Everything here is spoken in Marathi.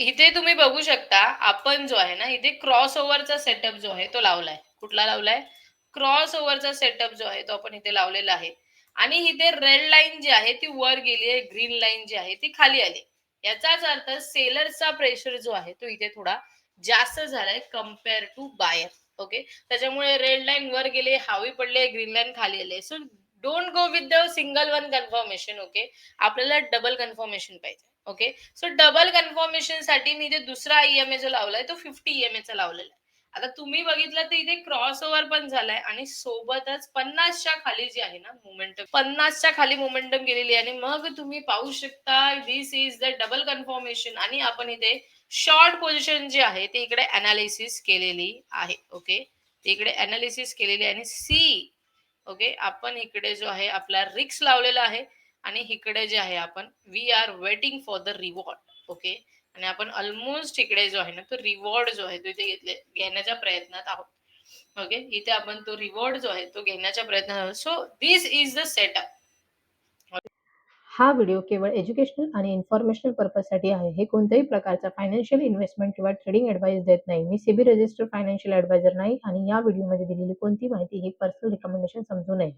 इथे तुम्ही बघू शकता आपण जो आहे ना इथे क्रॉस ओव्हरचा सेटअप जो आहे तो लावलाय. कुठला लावलाय? क्रॉस ओव्हरचा सेटअप जो आहे तो आपण इथे लावलेला आहे. आणि इथे रेड लाईन जी आहे ती वर गेली आहे ग्रीन लाईन जी आहे ती खाली आली याचाच अर्थ सेलरचा प्रेशर जो आहे तो इथे थोडा जास्त झालाय कंपेअर टू बायर ओके त्याच्यामुळे रेड लाईन वर गेले हावी पडले ग्रीन लाईन खाली आले. So don't go with the single one confirmation okay आपल्याला डबल कन्फर्मेशन पाहिजे ओके सो डबल कन्फर्मेशनसाठी मी इथे दुसरा ईएमए जो लावलाय तो फिफ्टी ईएमए चा लावलेला आहे. आता तुम्ही बघितलं तर इथे क्रॉस ओव्हर पण झालाय आणि सोबतच पन्नासच्या खाली जी आहे ना मोमेंटम पन्नासच्या खाली मोमेंटम गेलेली आहे आणि मग तुम्ही पाहू शकता this is the double confirmation आणि आपण इथे शॉर्ट पोझिशन जी आहे ती इकडे अनालिसिस केलेली आहे ओके इकडे अनालिसिस केलेली आहे आणि सी ओके? आपण इकडे जो आहे आपला रिक्स लावलेला आहे आणि इकडे जे आहे आपण we are waiting for the reward okay? आणि आपण ऑलमोस्ट इकडे जो आहे ना तो रिवॉर्ड जो आहे तो इथे घेतले घेण्याच्या प्रयत्नात आहोत ओके? इथे आपण तो रिवॉर्ड जो आहे तो घेण्याच्या प्रयत्नात आहोत. So this is the setup हा व्हिडिओ केवळ एज्युकेशनल आणि इन्फॉर्मेशनल पर्पजसाठी आहे. हे कोणत्याही प्रकारचा फायनान्शियल इन्व्हेस्टमेंट किंवा ट्रेडिंग ॲडवाइस देत नाही. मी सेबी रजिस्टर्ड फायनान्शियल ॲडवायझर नाही आणि या व्हिडिओमध्ये दिलेली कोणती माहिती ही पर्सनल रिकमेंडेशन समजू नये.